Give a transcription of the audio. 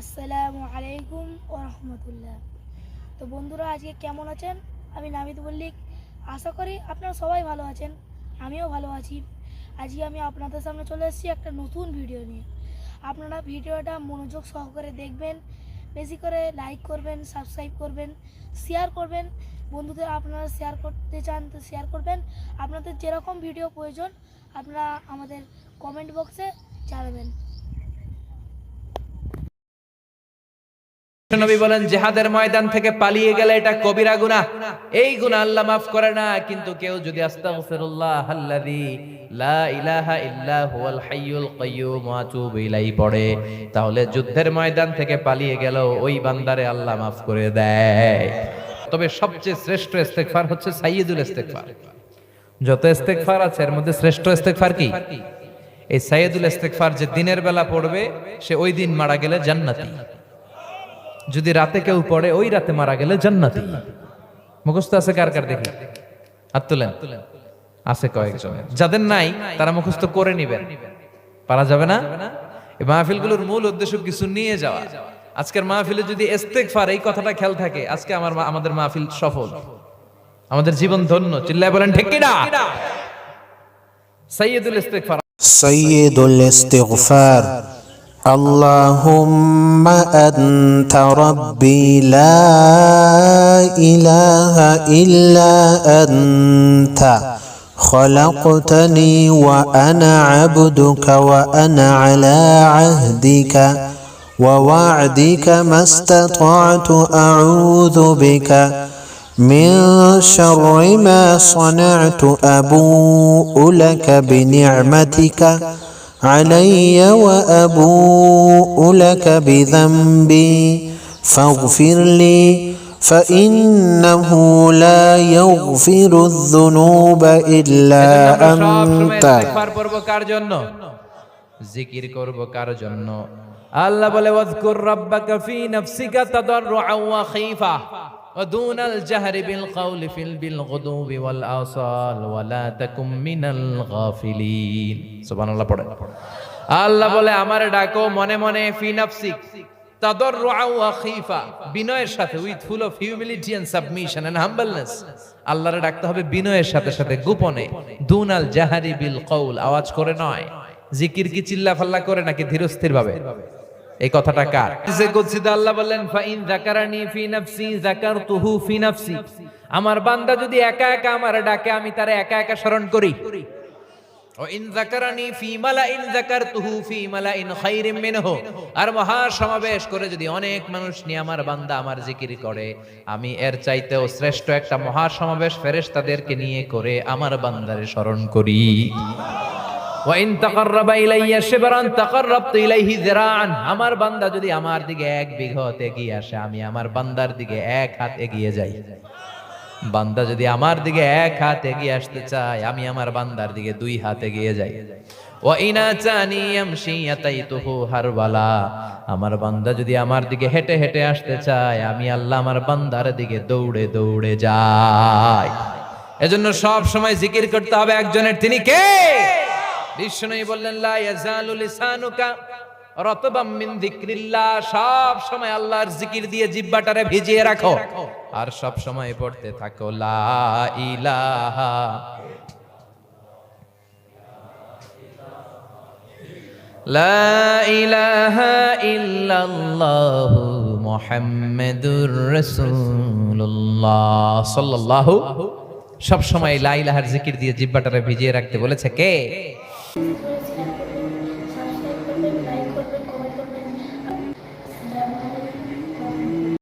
আসসালামু আলাইকুম ও রহমতুল্লাহ তো বন্ধুরা, আজকে কেমন আছেন? আমি নামিদ মল্লিক। আশা করি আপনারা সবাই ভালো আছেন, আমিও ভালো আছি। আজকে আমি আপনাদের সামনে চলে এসেছি একটা নতুন ভিডিও নিয়ে। আপনারা ভিডিওটা মনোযোগ সহকারে দেখবেন, বেশি করে লাইক করবেন, সাবস্ক্রাইব করবেন, শেয়ার করবেন। বন্ধুদের আপনারা শেয়ার করতে চান, তো শেয়ার করবেন। আপনাদের যেরকম ভিডিও প্রয়োজন, আপনারা আমাদের কমেন্ট বক্সে জানাবেন। নবী বলেন, জেহাদের ময়দান থেকে পালিয়ে গেলে এটা কবিরা এই আল্লাহ মাফ করে না, কিন্তু কেউ যদি তাহলে যুদ্ধের ময়দান থেকে পালিয়ে গেল ওই বান্দারে আল্লাহ মাফ করে দেয়। তবে সবচেয়ে শ্রেষ্ঠ ইস্তেগফার হচ্ছে সাইয়্যিদুল ইস্তেগফার। যত ইস্তেগফার আছে, এর মধ্যে শ্রেষ্ঠ ইস্তেগফার কি? এই সাইয়্যিদুল ইস্তেগফার যে দিনের বেলা পড়বে, সে ওই দিন মারা গেলে জান্নাতি। যদি রাতে কেউ পড়ে, ওই রাতে মারা গেলে জান্নাতি। মুখস্থ আছে কার কার দেখি? হাত তুলেন। আছে কয়েকজন। যাদের নাই, তারা মুখস্থ করে নিবেন। পারা যাবে না? এই মাহফিলগুলোর মূল উদ্দেশ্য কিছু নিয়ে যাওয়া। আজকের মাহফিলে যদি এই কথাটা খেয়াল থাকে, আজকে আমার আমাদের মাহফিল সফল। আমাদের জীবন ধন্য। চিল্লায় বলেন, ঠিক না সাইয়েদুল ইস্তেগফার। সাইয়েদুল ইস্তেগফার। اللهم أنت ربي لا إله إلا أنت. خلقتني وأنا عبدك وأنا على عهدك ووعدك ما استطعت أعوذ بك. من شر ما صنعت أبوء لك بنعمتك. علي وأبوء لك بذنبي فاغفر لي فإنه لا يغفر الذنوب إلا أنت ইস্তেগফার পড়ব কার জন্য জিকির করব কার জন্য আল্লাহ বলে ওয়াজকুর রাব্বাকা ফি নাফসিকা তাদাররুআ ওয়া খীফা ودون الجهر بالقول في بالغدو والآصال ولا تكن من الغافلين সুবহান আল্লাহ পড়ে আল্লাহ বলে আমারে ডাকো মনে মনে ফি নাফসিক তাদাররুআ ওয়া খীফা বিনয়ের সাথে with full of humility and submission and humbleness আল্লাহরে ডাকতে হবে বিনয়ের সাথে সাথে গোপনে দুনাল জাহারি বিল কৌল আওয়াজ করে নয় জিকির কি চিল্লা ফাল্লা করে নাকি ধীরস্থির ভাবে এই কথাটা কার? যে কুদসিতে আল্লাহ বললেন ফাইন যাকারানি ফি নাফসি যাকারতুহু ফি নাফসি। আমার বান্দা যদি একা একা আমার ডাকে আমি তারে একা একা স্মরণ করি। ও ইন যাকারানি ফি মালাইন যাকারতুহু ফি মালাইন খাইরিম মিনহু। আর মহা সমাবেশ করে যদি অনেক মানুষ নিয়ে আমার বান্দা আমার জিকির করে আমি এর চাইতেও শ্রেষ্ঠ একটা মহা সমাবেশ ফেরেশতাদেরকে নিয়ে করে আমার বান্দারে স্মরণ করি। ওয়াইন তাকাররাবা ইলাইয়া শিবরান, তাকাররাবতু ইলাইহি যিরাআন। আমার বান্দা যদি আমার দিকে এক বিঘত এগিয়ে আসে, আমি আমার বান্দার দিকে এক হাত এগিয়ে যাই। বান্দা যদি আমার দিকে এক হাত এগিয়ে আসতে চায়, আমি আমার বান্দার দিকে দুই হাত এগিয়ে যাই। আমার বান্দা যদি আমার দিকে হেঁটে হেঁটে আসতে চায়, আমি আল্লাহ আমার বান্দার দিকে দৌড়ে দৌড়ে যাই। এজন্য সব সময় জিকির করতে হবে একজনের, তিনি কে? বিষ্ণুই বললেন, লা ইয়াজালু রতবাম মিন যিকরিল্লাহ। সব সময় আল্লাহর জিকির দিয়ে জিহ্বাটারে ভিজিয়ে রাখো। আর সব সময় পড়তে থাকো, লা ইলাহা লা ইলাহা ইল্লাল্লাহ মুহাম্মাদুর রাসূলুল্লাহ। সাল্লাল্লাহু সব সময় লা ইলাহার জিকির দিয়ে জিহ্বাটারে ভিজিয়ে রাখতে বলেছে কে?